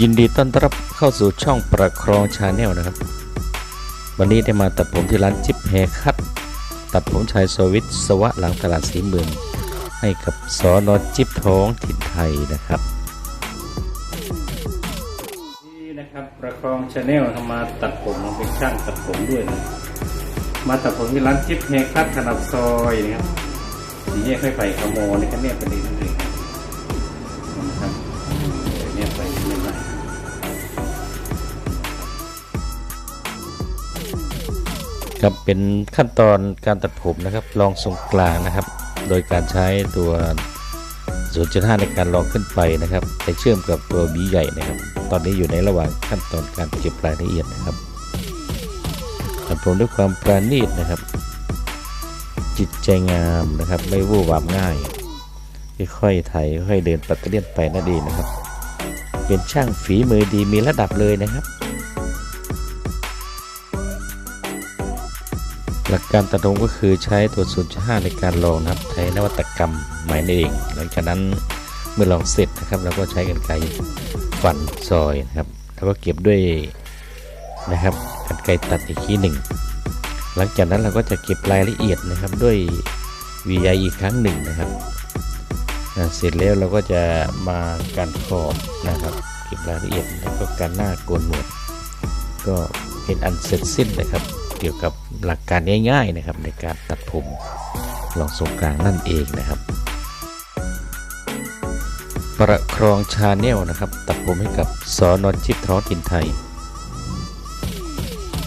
ยินดีต้อนรับเข้าสู่ช่องประครองชาแนลนะครับ วันนี้ได้มาตัดผมที่ร้านจิ๊บแฮคัตตัดผมชายโซวิตสวะหลังตลาดสีเมือง ให้กับสอนอจิ๊บท้องถิ่นไทยนะครับนี่นะครับประครองชาแนลทำมาตัดผมเป็นช่างตัดผมด้วยนะมาตัดผมที่ร้านจิ๊บแฮคัตขนาดซอยนะครับสีแยกไฟไผ่ขโมยนะครับเนี่ยเป็นดีเลยน ครับเป็นขั้นตอนการตัดผมนะครับลองทรงกลางนะครับ โดยการใช้ตัว 0.5 ในการลองขึ้นไปนะครับไปเชื่อมกับตัวบีใหญ่นะครับ ตอนนี้อยู่ในระหว่างขั้นตอนการเก็บรายละเอียดนะครับตัดผมด้วยความปราณีตนะครับ จิตใจงามนะครับ ไม่วู่วามง่ายค่อยๆไถค่อยๆเดินปัตเตอร์เลียนไปนั่นเองนะครับ เป็นช่างฝีมือดีมีระดับเลยนะครับ หลักการตัดผมก็คือใช้ตัว0.5ในการลองนะครับ ใช้นวัตกรรมใหม่นั่นเอง หลังจากนั้นเมื่อลองเสร็จนะครับเราก็ใช้กันไกฟันซอยนะครับ แล้วก็เก็บด้วยนะครับกันไกตัดอีกทีหนึ่งหลังจากนั้นเราก็จะเก็บรายละเอียดนะครับด้วยวีไออีกครั้งหนึ่งนะครับเสร็จแล้วเราก็จะมาการขอบนะครับ เก็บรายละเอียดแล้วก็การหน้าโกนหนวดก็เป็นอันเสร็จสิ้นนะครับ เกี่ยวกับหลักการง่ายๆนะครับในการตัดผมลองทรงกลางนั่นเองนะครับ ประครองชาแนลนะครับ ตัดผมให้กับสอนอนชิปท้อกินไทย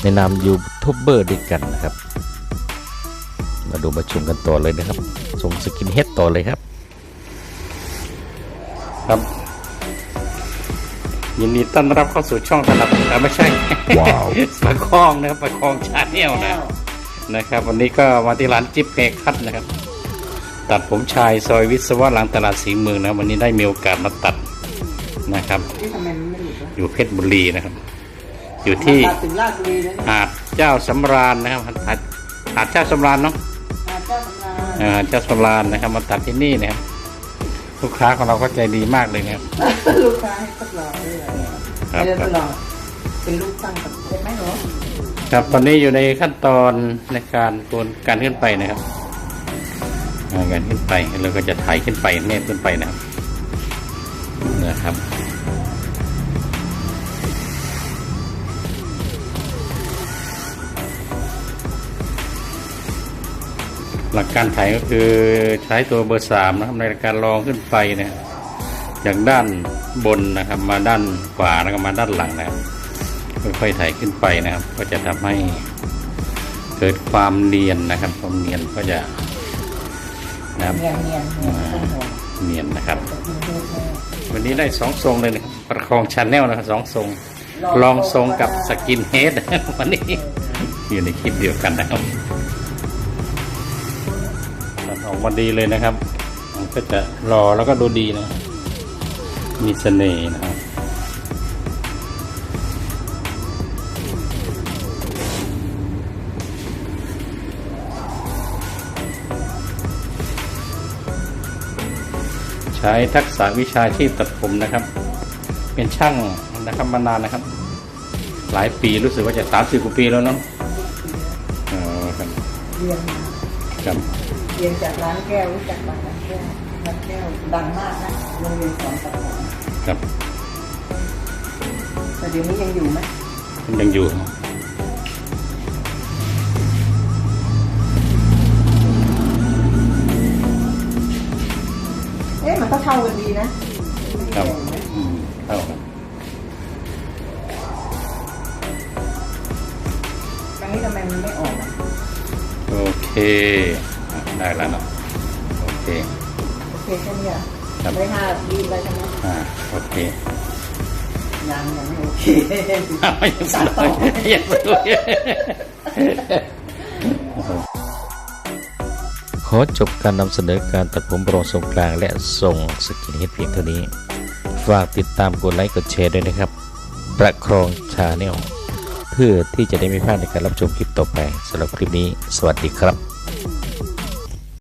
ในนามยูทูบเบอร์ด้วยกันนะครับ มาดูมาชมกันต่อเลยนะครับส่งสกินเฮดต่อเลยครับ ครับ ยินดีต้อนรับเข้าสู่ช่องถนัดอ่าไม่ใช่ว้าวประคองนะครับประคองชาแนลนะนะครับ วันนี้ก็มาที่ร้านจิ๊บเพคัตนะครับ ตัดผมชายซอยวิศวะหลังตลาดสีเมืองนะ วันนี้ได้มีโอกาสมาตัดนะครับที่ทำไมมันไม่หลุดวะอยู่เพชรบุรีนะครับ อยู่ที่มาถึงราชบุรีแล้วเนี่ยหาดเจ้าสำราญนะครับหาดหาดเจ้าสำราญเนาะมาเจ้าสำราญเออเจ้าสำราญนะครับ มาตัดที่นี่นะครับลูกค้าของเราก็ใจดีมากเลยนะครับลูกค้าให้ทดลองด้วย ครับไม่ได้ทดลองเป็นลูกตั้งกับใช่ไหมเหรอครับตอนนี้อยู่ในขั้นตอนในการโกนการขึ้นไปนะครับอ่าการขึ้นไปเราก็จะถ่ายขึ้นไปเนบขึ้นไปนะครับนะครับหลักการถ่ายก็คือใช้ตัวเบอร์สามนะครับในการลองขึ้นไปเนี่ย จากด้านบนนะครับ มาด้านขวาแล้วก็มาด้านหลังนะครับค่อยๆถ่ายขึ้นไปนะครับ ก็จะทำให้เกิดความเนียนนะครับความเนียนก็จะนะครับเนียนเนียนเนียนต้นหัวเนียนนะครับตะกินเทศแม่วันนี้ได้สองทรงเลยนะครับประคองชาแนลนะครับสองทรง ลองทรงกับสกินเฮดวันนี้อยู่ในคลิปเดียวกันนะครับตัดออกมาดีเลยนะครับ มันก็จะรอแล้วก็ดูดีนะ มีเสน่ห์นะครับใช้ทักษะวิชาชีพตัดผมนะครับ เป็นช่างนะครับมานานนะครับ หลายปีรู้สึกว่าจะสามสิบกว่าปีแล้วเนาะอ๋อครับเรียนครับเรียนจากร้านแก้วรู้จักร้านแก้ว ร้านแก้วดังมากนะโรงเรียนสอนตัดผมครับแต่เดี๋ยวนี้ยังอยู่ไหมมันยังอยู่เอ๊ะมันก็เท่ากันดีนะครับอืมเท่าครับครั้งนี้ทำไมมันไม่ออกอะโอเคอะได้แล้วเนาะโอเค โอเคแค่นี้อะครับได้ห้าดีอะไรใช่ไหมอ่าโอเคยังยังไม่โอเคอ้าวยังสวยยังสวยขอจบการนำเสนอการตัดผมรองทรงกลางและทรงสกินเฮดเพียงเท่านี้ ฝากติดตามกดไลค์กดแชร์ด้วยนะครับ ประครองชาแนลเพื่อที่จะได้ไม่พลาดในการรับชมคลิปต่อไปสำหรับคลิปนี้ สวัสดีครับ